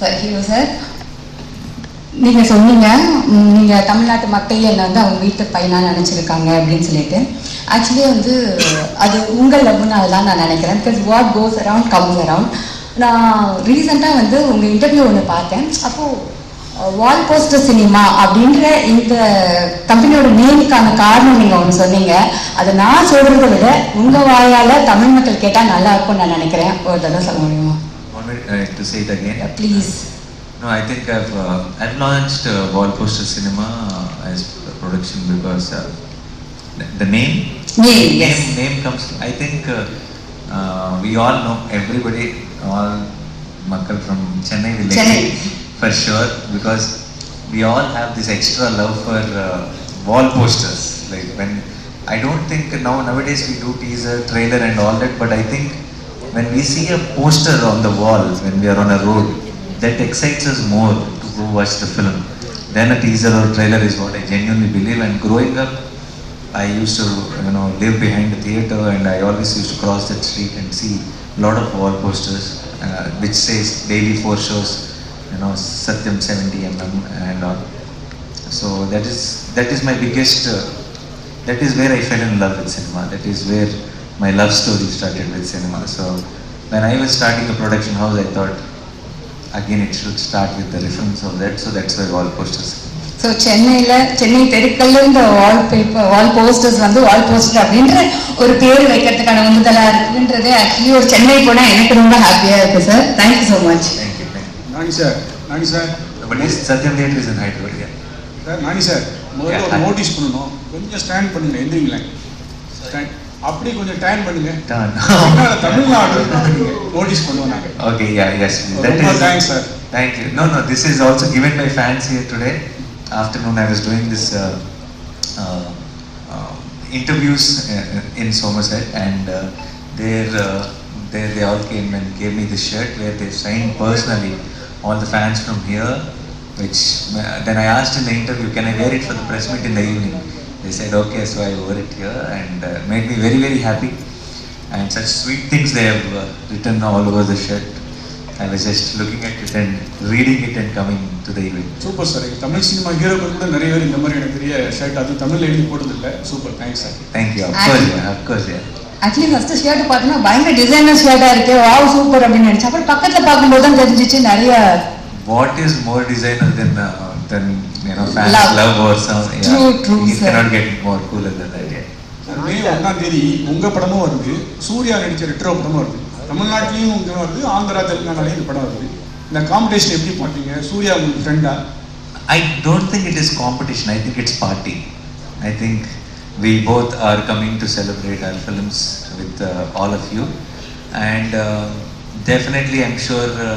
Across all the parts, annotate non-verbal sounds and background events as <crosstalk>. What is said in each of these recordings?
Sir hero sir நீங்கள் சொன்னீங்க நீங்கள் தமிழ்நாட்டு மக்கள் என்னை வந்து அவங்க வீட்டு பையனாக நினச்சிருக்காங்க அப்படின்னு சொல்லிட்டு. ஆக்சுவலி வந்து அது உங்கள் லவ்னு அதெல்லாம் நான் நினைக்கிறேன் because what goes around comes around நான் ரீசெண்டாக வந்து உங்கள் இன்டர்வியூ ஒன்று பார்த்தேன். அப்போது வால் போஸ்டர் சினிமா அப்படின்ற இந்த கம்பெனியோட நேமுக்கான காரணம் நீங்கள் ஒன்று சொன்னீங்க. அதை நான் சொல்கிறத விட உங்கள் வாயால் தமிழ் மக்கள் கேட்டால் நல்லா இருக்கும்னு நான் நினைக்கிறேன். ஒரு தடவை சொல்ல முடியுமா? Uh, to say it again? Yeah, please. No, I think I've uh, I've launched uh, Wallposter Cinema uh, as a production because uh, the name name yes. name, name comes. I think uh, uh, we all know everybody all Makkal from Chennai will Chennai. for sure because we all have this extra love for uh, wall posters. Like when I don't think now nowadays we do teaser, trailer, and all that, but I think when we see a poster on the wall when we are on a road, that excites us more to go watch the film than a teaser or trailer is what I genuinely believe. And growing up, I used to you know live behind the theater, and I always used to cross that street and see a lot of wall posters uh, which says daily four shows, you know Satyam 70 mm and all. So that is that is my biggest. Uh, that is where I fell in love with cinema. That is where my love story started with cinema. So when I was starting a production house, I thought again it should start with the reference of that. So that's why wall posters. So சென்னையில் சென்னை தெருக்கல்ல இந்த வால் paper Wall posters வந்து wall poster அப்படின்ற ஒரு பேர் வைக்கிறதுக்கான உந்துதலாக இருக்குன்றது actually ஒரு சென்னை போனால் எனக்கு ரொம்ப ஹாப்பியாக இருக்குது sir thank you so much Thank you. Thank you. Nani sir Nani sir is in Hyderabad. Yeah. Sir Nani sir முதல்ல. நோட்டீஸ் பண்ணணும் கொஞ்சம் ஸ்டாண்ட் பண்ணுங்க எந்திரிங்களேன் ஸ்டாண்ட் அப்படி கொஞ்சம் டேன் பண்ணுங்க Done. பின்னால தமிழ்நாடு நோட்டீஸ் பண்ணுவோம் நாங்க Okay, yeah, yes. That ரொம்ப is, thanks sir Thank you. No, no, this is also given by fans here today. Afternoon, I was doing this uh, uh, uh, interviews uh, in Somerset, and uh, there, uh, there they all came and gave me this shirt where they signed personally all the fans from here. Which uh, then I asked in the interview, can I wear it for the press meet in the evening? They said okay, so I wore it here, and uh, made me very very happy. And such sweet things they have uh, written all over the shirt. I was just looking at it and reading it and coming to the event. Super sir Tamil cinema ஹீரோக்கள் கூட நிறைய பேர் இந்த மாதிரி எனக்கு பெரிய shirt அது தமிழ்ல எழுதி போட்டதில்லை super thanks sir Thank you. Of I- course, yeah. Of course, yeah. Actually first shirt பார்த்தோன்னா பயங்கர டிசைனர் ஷர்ட்டாக இருக்கு வாவ் சூப்பர் அப்படின்னு நினச்சேன் அப்புறம் பக்கத்தில் பார்க்கும்போது தான் தெரிஞ்சிச்சு நிறைய What is more designer than uh, than you know fans Love. love, or some? Yeah. True, true, You sir. cannot get more cooler than that. Yeah. மே ஒன்றாம் தேதி உங்க படமும் வருது சூர்யா நடிச்ச ரெட்ரோ படமும் வருது தமிழ்நாட்டிலையும் உங்க வருது ஆந்திரா தெலுங்கானாலையும் இந்த படம் வருது இந்த காம்படிஷன் எப்படி பார்த்தீங்க சூர்யா உங்களுக்கு ஃப்ரெண்டா I don't think it is competition. I think it's party. I think we both are coming to celebrate our films with uh, all of you, and uh, definitely, I'm sure uh,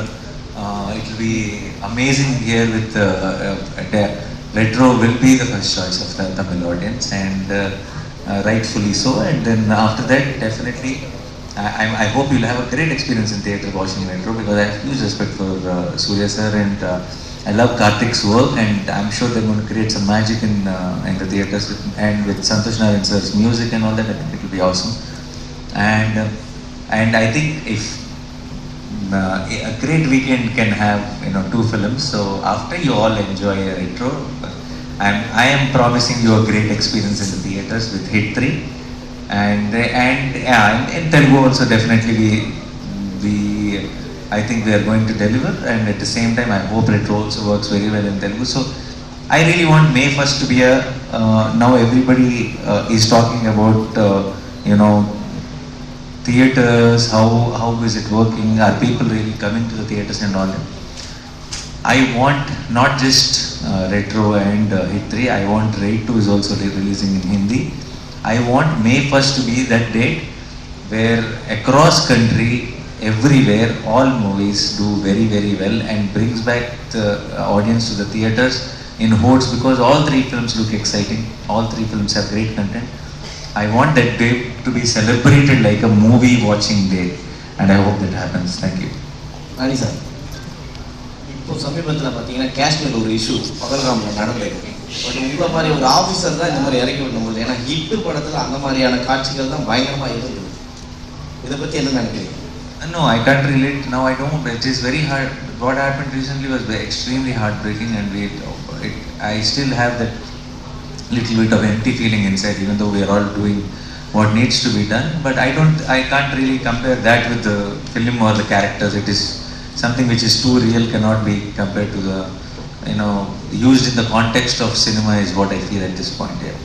uh, it will be amazing here with uh, uh, the- retro. Will be the first choice of the Tamil audience, and uh, uh, rightfully so. And then after that, definitely. I, I- hope you'll have a great experience in theatre watching Metro because I have huge respect for uh, Surya sir and uh, I love Karthik's work and I'm sure they're going to create some magic in uh, in the theatres and with Santosh Narayan sir's music and all that. I think it will be awesome. And uh, and I think if uh, a great weekend can have you know two films. So after you all enjoy a retro, I'm I am promising you a great experience in the theaters with Hit Three, and and yeah, and, and Telugu also definitely we we I think we are going to deliver, and at the same time I hope retro also works very well in Telugu. So. I really want May 1st to be a. Uh, now everybody uh, is talking about, uh, you know, theaters, how how is it working? Are people really coming to the theaters and all that? I want not just uh, retro and uh, hit 3, I want Raid 2 is also re- releasing in Hindi. I want May 1st to be that date where across country, everywhere, all movies do very very well and brings back the uh, audience to the theaters in hordes because all three films look exciting, all three films have great content. I want that day to be celebrated like a movie watching day and I hope that happens. Thank you. Nani sir இப்போ சமீபத்தில் பார்த்தீங்கன்னா காஷ்மீர் ஒரு issue பகல்காமில் நடந்திருக்கு but உங்களை மாதிரி ஒரு officer தான் இந்த மாதிரி இறக்கி விடணும் ஏன்னா ஹிட்டு படத்தில் அந்த மாதிரியான காட்சிகள் தான் பயங்கரமாக இருந்தது இதை பற்றி என்ன நினைக்கிறீங்க No, I can't relate. Now I don't. It is very hard what happened recently was very- extremely heartbreaking, and we, it, I still have that little bit of empty feeling inside, even though we are all doing what needs to be done. But I don't, I can't really compare that with the film or the characters. It is something which is too real, cannot be compared to the, you know, used in the context of cinema is what I feel at this point. Yeah.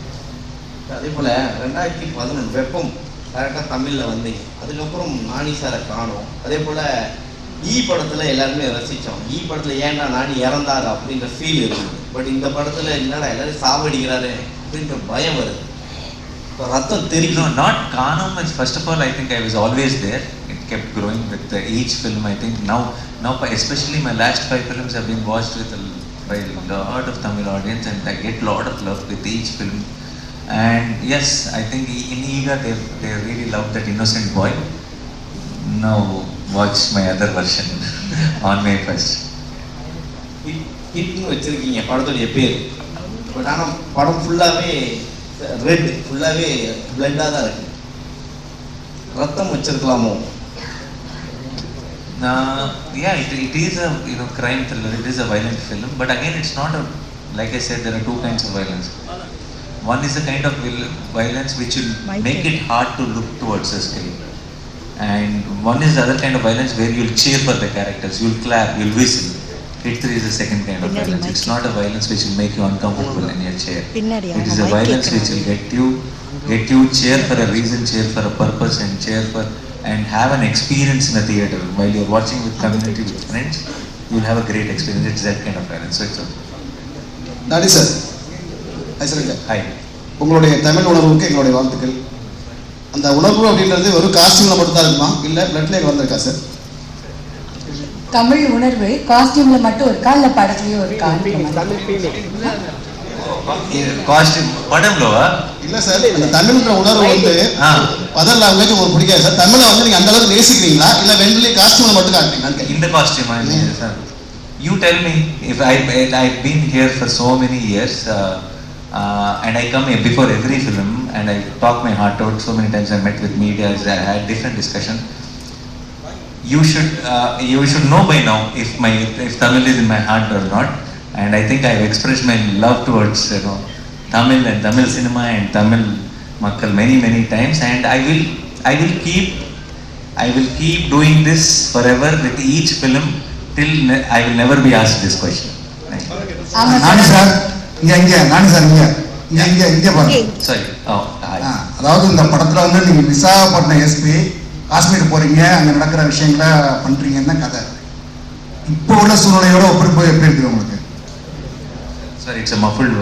அதே போல் ரெண்டாயிரத்தி பதினொன்று வெப்பம் கரெக்டாக தமிழில் வந்தீங்க அதுக்கப்புறம் நானி சாரை காணும் அதே போல் ஈ படத்தில் எல்லாருமே ரசித்தோம் ஈ படத்தில் ஏன்டா நானி இறந்தார் அப்படின்ற ஃபீல் இருக்குது பட் இந்த படத்தில் என்னடா எல்லாரும் சாவடிக்கிறாரு அப்படின்ற பயம் வருது ரத்தம் தெரியும் நாட் காணாம first of all I think I was always there it kept growing with each film I think now now especially my last five films have been watch with by lot of Tamil audience and I get lot of love with each film. And yes, I think in Ega they, they really love that innocent boy. Now watch my other version <laughs> on May 1st. ஹிட்னு வச்சுருக்கீங்க படத்துடைய பேர் but ஆனால் படம் ஃபுல்லாகவே red ஃபுல்லாகவே பிளட்டாக தான் இருக்கு ரத்தம் வச்சிருக்கலாமோ Uh, yeah, it, it is a you know crime thriller. It is a violent film, but again, it's not a like I said. There are two kinds of violence. One is a kind of violence which will make it hard to look towards the screen, and one is the other kind of violence where you'll cheer for the characters, you'll clap, you'll whistle. Three is the second kind of violence. It's not a violence which will make you uncomfortable in your chair. It is a violence which will get you, get you cheer for a reason, cheer for a purpose, and cheer for and have an experience in a theater while you're watching with community with friends. You'll have a great experience. It's that kind of violence. So it's okay. நடி sir Aishwarya Hi. உங்களுடைய தமிழ் உணர்வுக்கு எங்களுடைய வாழ்த்துக்கள் அந்த உணர்வு அப்படின்றது வெறும் காஸ்டியூம்ல மட்டும் தான் இருக்குமா இல்லை பிளட்ல வந்திருக்கா சார் தமிழ் உணர்வு காஸ்டியூம்ல மட்டும் இருக்கா இல்ல படத்துலயும் இருக்கா காஸ்டியூம் இல்ல சார் அந்த தமிழ்ன்ற உணர்வு வந்து அதர் லாங்குவேஜ் உங்களுக்கு பிடிக்காது சார் தமிழை வந்து நீங்க அந்த அளவுக்கு நேசிக்கிறீங்களா இல்ல வெண்லி காஸ்டியூம்ல மட்டும். You tell me if I I've been here for so many years uh, uh, and I come here before every film and I talk my heart out so many times I met with media I had different discussion you should uh, you should know by now if my if Tamil is in my heart or not and I think I've expressed my love towards you know Tamil and Tamil cinema and Tamil makkal many many times and I will I will keep I will keep doing this forever with each film till ne- I will never be asked this question. Nani sir இங்க இங்க நானி sir இங்க இங்க இங்க இங்க பாருங்க. Oh, அதாவது இந்த படத்துல வந்து நீங்க விசாகப்பட்டினம் எஸ்பி காஷ்மீர் போறீங்க அங்கே நடக்கிற விஷயங்களை பண்றீங்கன்னு தான் கதை. இப்போ உள்ள சூழ்நிலையோட ஒப்பிருப்போம் எப்படி இருக்குது உங்களுக்கு? சார் இட்ஸ் மஃபுல்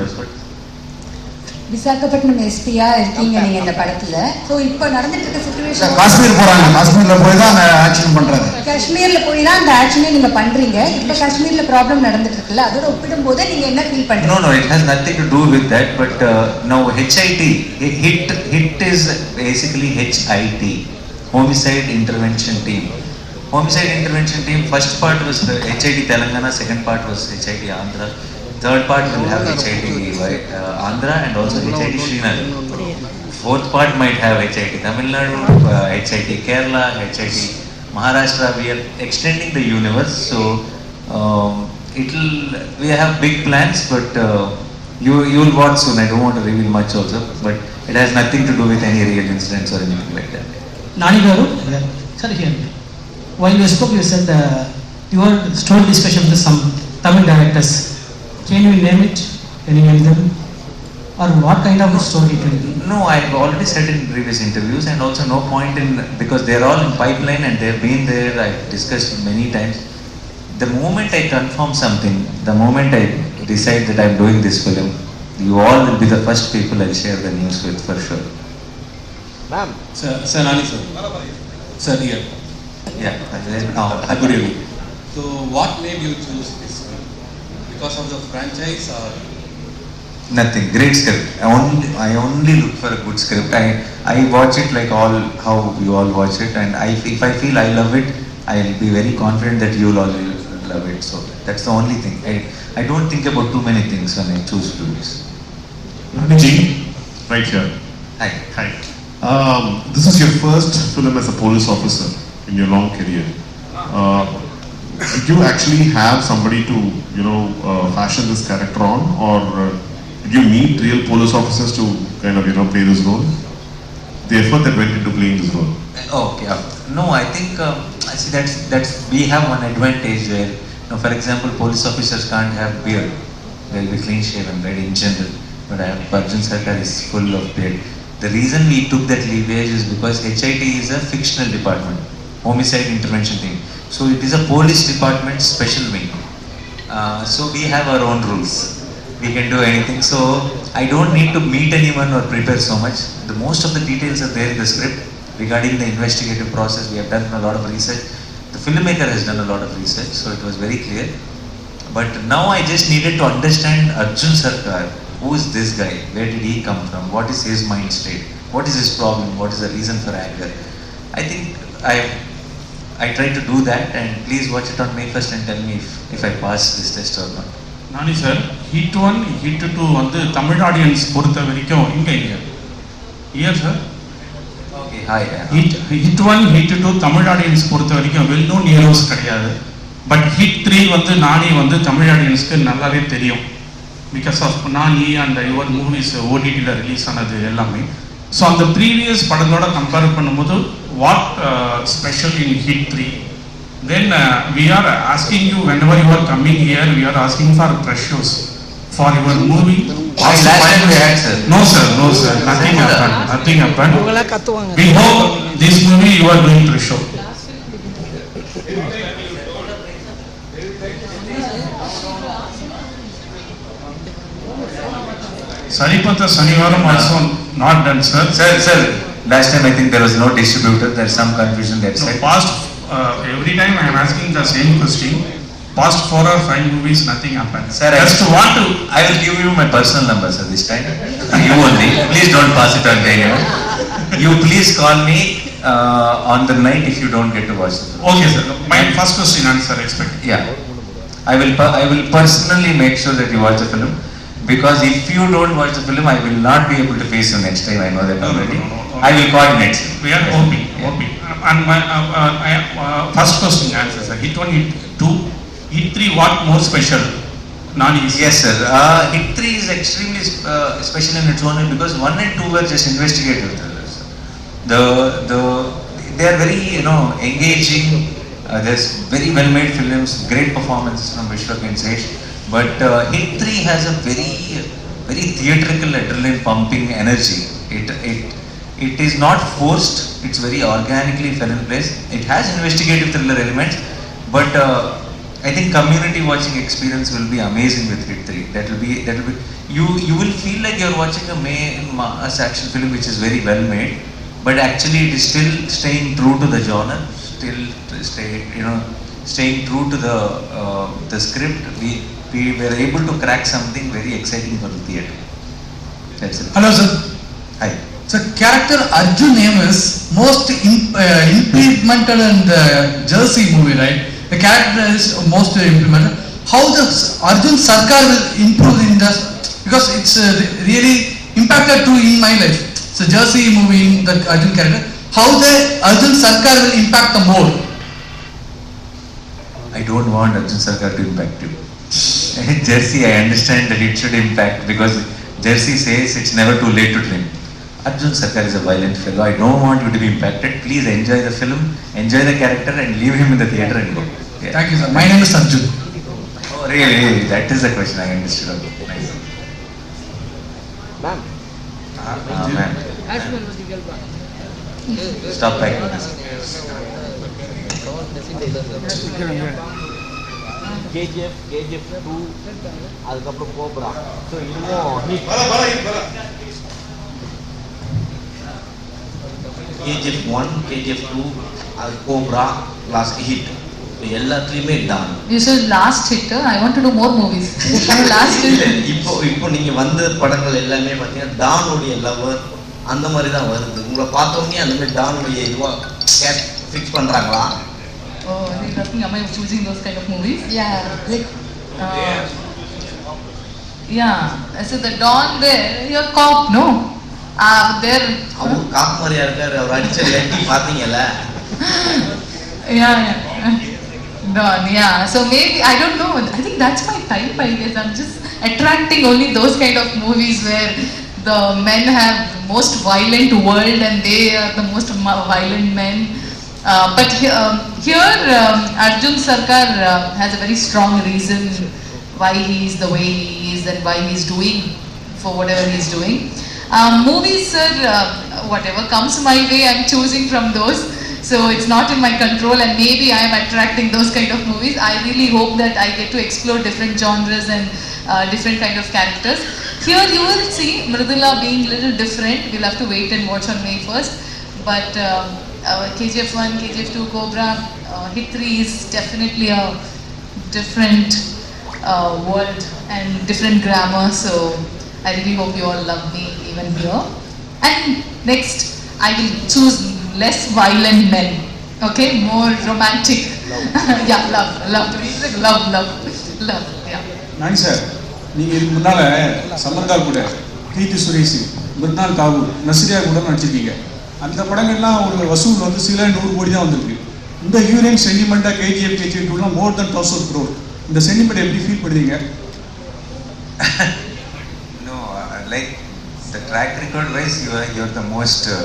விசாகப்பட்டினம் எஸ்பியா இருக்கீங்க நீங்க இந்த படத்துல. சோ இப்போ நடந்துட்டு இருக்க சிச்சுவேஷன் காஷ்மீர் போறாங்க. காஷ்மீர்ல போய் தான் அந்த ஆக்ஷன் பண்றாங்க காஷ்மீர்ல போய் தான் அந்த ஆக்ஷனே நீங்க பண்றீங்க. இப்ப காஷ்மீர்ல ப்ராப்ளம் நடந்துட்டு இருக்குல்ல அதோட ஒப்பிடும்போது நீங்க என்ன ஃபீல் பண்றீங்க? No no it has nothing to to with that but no HIT hit hit is basically HIT Homicide Intervention Team. Homicide Intervention Team, first part was the Telangana, second part was HIT Andhra. Third part will have uh, Andhra and also HIT Srinagar. Fourth part might have HIT Tamil Nadu, uh, Kerala, HIT Maharashtra. We are extending the universe, so um, it'll. We have big plans, but uh, you you'll watch soon. I don't want to reveal much also, but it has nothing to do with any real incidents or anything like that. Nani Garu, sir here. While you spoke, you said uh, you had story discussion with some Tamil directors. Can you name it? Can you name them? Or what kind of story it will be? No, I've already said in previous interviews, and also no point in because they're all in pipeline and they've been there. I've discussed many times. The moment I confirm something, the moment I decide that I'm doing this film, you all will be the first people I'll share the news with for sure. Ma'am Sir, sir, Nani sir. Sir, here. Yeah. and then, uh, Good evening. So what made you choose this film? Because of the franchise or? Nothing. Great script. I only I only look for a good script. I I watch it like all how you all watch it, and I if I feel I love it, I'll be very confident that you'll all love it. So that's the only thing. I I don't think about too many things when I choose to do this. Gene, right here. Hi. Hi. Um, this is your first film as a police officer in your long career. Uh, did you actually have somebody to, you know, uh, fashion this character on, or uh, did you meet real police officers to kind of, you know, play this role? The effort that went into playing this role. Okay. uh, No, I think um, I see that's that's we have one advantage where, know, for example, police officers can't have beard. They'll be clean shaven, right, in general. But I have Arjun Sarkar is full of beard. The reason we took that leverage is because HIT is a fictional department, homicide intervention team. So it is a police department special wing. Uh, so we have our own rules. We can do anything. So I don't need to meet anyone or prepare so much. The most of the details are there in the script regarding the investigative process. We have done a lot of research. The filmmaker has done a lot of research, so it was very clear. But now I just needed to understand Arjun Sarkar. Who is this guy? Where did he come from? What is his mind state? What is his problem? What is the reason for anger? I think I I tried to do that and please watch it on May 1st and tell me if, if I pass this test or not. Nani sir HIT one HIT two வந்து Tamil audience பொறுத்த வரைக்கும் இங்கே இங்கே here sir Okay, hi. HIT HIT one HIT two Tamil audience பொறுத்த வரைக்கும் well known heroes கிடையாது but hit three வந்து நானி வந்து தமிழ் ஆடியன்ஸ்க்கு நல்லாவே தெரியும் because of Nani and your movies ஓடிடியில் ரிலீஸ் ஆனது எல்லாமே ஸோ அந்த ப்ரீவியஸ் படத்தோட கம்பேர் பண்ணும்போது what special in HIT three then we are asking you whenever you are coming here we are asking for pressures for your movie Why last time we had, sir? No, sir, no, sir. Nothing happened. Nothing happened. இவங்களாம் கத்துவாங்க We hope this movie you are doing to show. Saripatha Sanivaram also not done, sir. Sir, sir, last time I think there was no distributor, there's some confusion that No, side. past, uh, every time I am asking the same question. Past four or five movies, nothing happened. Sir, I- Just want to, I will give you my personal number, sir, this time. You only. Please don't pass it on to anyone. You please call me uh, on the night if you don't get to watch the film. okay, sir. My first question answer expected. Yeah. I will, per- I will personally make sure that you watch the film. Because if you don't watch the film, I will not be able to face you next time. I know that No, no, already. no, no, no. I will coordinate. We are hoping, hoping. And my, uh, uh, I- uh, first question answer, sir. Hit one, hit two, hit three, what more special? Is. Yes, sir. Uh, Hit 3 is extremely uh, special in its own way because 1 and 2 were just investigative thrillers. The, the, they are very, you know, engaging. Uh, there's very well made films, great performances from Vishwak and Sesh. But uh, Hit 3 has a very, very theatrical adrenaline pumping energy. It, it, it is not forced, it's very organically fell in place. It has investigative thriller elements, but uh, I think community watching experience will be amazing with Hit 3. That will be, that will be, you, you will feel like you're watching a mass action film which is very well made, but actually it is still staying true to the genre, still stay, you know, staying true to the, uh, the script. We, we were able to crack something very exciting for the theatre. That's it. Hello, sir. Hi. So, character Arjun name is most imp, uh, implemented in the Jersey movie, right? The character is most implemented. How does Arjun Sarkar will improve in the because it's uh, really impacted too in my life. So, Jersey movie, the Arjun character. How the Arjun Sarkar will impact the more? I don't want Arjun Sarkar to impact you. <laughs> Jersey, I understand that it should impact because Jersey says it's never too late to dream. Arjun Sarkar is a violent fellow. I don't want you to be impacted. Please enjoy the film, enjoy the character, and leave him in the theatre and go. Yeah. Thank you, sir. My name is Arjun. Oh, really? really? That is the question I understood. Nice. Ma'am Ah, man. Stop packing this. KGF KGF two அதுக்கப்புறம் Cobra. So இதுவும் HIT. KGF one KGF two அது Cobra last HIT எல்லாத்துலேயுமே Don hit, uh, I want to do more movies. last இல்ல, hit. இப்போ இப்போ நீங்க வந்த படங்கள் எல்லாமே பார்த்தீங்கன்னா டானுடைய லவர் அந்த மாதிரி தான் வருது. உங்களை பார்த்தோன்னே அந்த மாதிரி டானுடைய இதுவா ஃபிக்ஸ் பண்றாங்களா? talking, am I choosing those kind of movies? Yeah, like Uh, yeah, so the Don there, you're cop, no? Uh, there, அவர் காப்பு மாதிரியா இருக்காரு அவர் அடிச்ச lathi பார்த்தீங்கல்ல <laughs> yeah, yeah. done. Yeah. So maybe I don't know. I think that's my type. I guess I'm just attracting only those kind of movies where the men have most violent world and they are the most ma- violent men. Uh, but he- um, here, um, Arjun Sarkar uh, has a very strong reason why he is the way he is and why he's doing for whatever he's doing. Um, movies, sir, uh, whatever comes my way, I'm choosing from those. So it's not in my control, and maybe I am attracting those kind of movies. I really hope that I get to explore different genres and uh, different kind of characters. Here you will see Mridula being a little different. We'll have to wait and watch on May 1st. But um, uh, KGF 1, KGF 2, Cobra, uh, Hit 3 is definitely a different uh, world and different grammar. So I really hope you all love me even here. And next, I will choose less violent men. Okay, more romantic. <laughs> yeah, love, love. To me, it's like love, love, love. Yeah. Nani sir நீங்க இதுக்கு முன்னால சமந்தா கூட கீர்த்தி சுரேஷ் மிர்னால் தாவூர் நஸ்ரியா கூட நடிச்சிருக்கீங்க அந்த படங்கள்லாம் ஒரு வசூல் வந்து சில நூறு கோடி தான் வந்திருக்கு இந்த ஹீரோயின் சென்டிமெண்ட்டாக கேஜிஎஃப் கேஜிஎஃப் டூலாம் மோர் தென் தௌசண்ட் க்ரோர் இந்த சென்டிமெண்ட் எப்படி ஃபீல் பண்ணுறீங்க No, uh, like the track record wise, you are you're the most. Uh,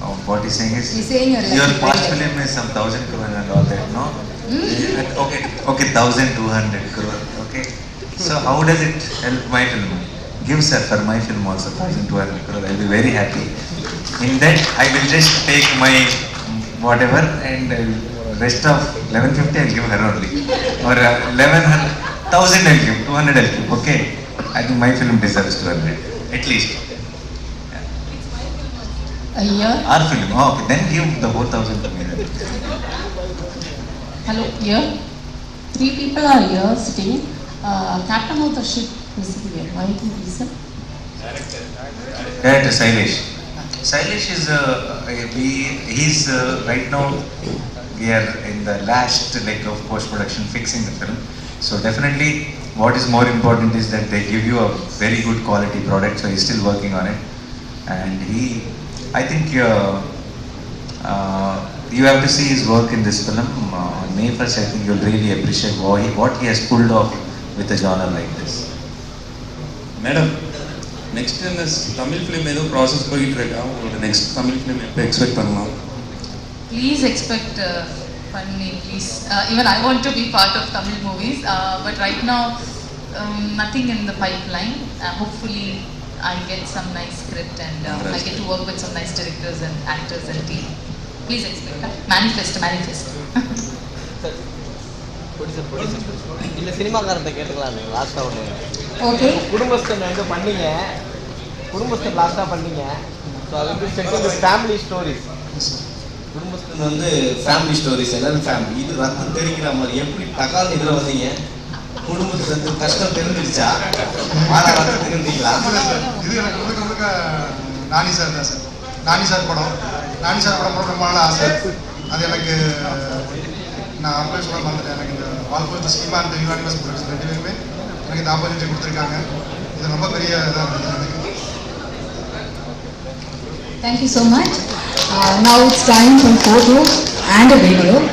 uh, what he's saying is He's saying you're like your a past trailer. film is some thousand crore and all that. No. Uh, Okay, okay, thousand two hundred crore. Okay. So how does it help my film? Give sir for my film also thousand two hundred crore. I'll be very happy. In that, I will just take my whatever and rest of eleven fifty I'll give her only, or uh, eleven hundred thousand I'll give, two hundred I'll give. Okay. I think my film deserves two hundred at least. A year. Our film. Oh, okay. Then give the whole thousand to me. Hello, here. Three people are here sitting. Uh, captain of the ship is here. Why the reason? Director Sailesh. Sailesh is, uh, he's uh, right now, we are in the last leg of post-production fixing the film. So definitely what is more important is that they give you a very good quality product. So he's still working on it. And he, I think uh, uh, you have to see his work in this film. Uh, May 1st, I think you'll really appreciate what he, what he has pulled off with a genre like this. Madam, next என்ன Tamil film ஏதோ process போயிட்டு இருக்கா உங்களோட next Tamil film எப்போ expect பண்ணலாம் please expect uh, பண்ணி please even I want to be part of Tamil movies but right now nothing in the pipeline hopefully I get some nice script and uh, I get to work with some nice directors and actors and team. Please expect that. Manifest, manifest. இல்லை சினிமாக்காரன்ட்ட கேட்டுக்கலாம் லாஸ்ட்டாக ஒன்று Okay. குடும்பஸ்தன் வந்து பண்ணீங்க. குடும்பஸ்தன் லாஸ்டா பண்ணீங்க. So அது வந்து செட்டிங் ஃபேமிலி ஸ்டோரிஸ் குடும்பத்தில் வந்து ஃபேமிலி ஸ்டோரிஸ் எல்லாரும் ஃபேமிலி இது ரத்தம் தெரிக்கிற மாதிரி எப்படி தக்கால் இதில் வந்தீங்க? குடும்பத்துல இருந்து கஷ்டம் தெரிஞ்சிருச்சா? ஆனா ரத்தம் தெரிஞ்சீங்களா இது எனக்கு முழுக்க முழுக்க நானி சார் தான் சார். நானி சார் படம். நானி சார் படம் கூட ரொம்ப நாள் ஆசை. அது எனக்கு நான் அப்பவே சொல்ல மறந்துட்டேன். எனக்கு இந்த வால்போல் ஸ்கீமா அந்த ப்ரொடக்ஷன் ரெண்டு பேருமே எனக்கு இந்த ஆப்பர்ச்சுனிட்டி கொடுத்துருக்காங்க இது ரொம்ப பெரிய இதாக இருந்தது எனக்கு Thank you so much. Uh, now it's time for photo and a video.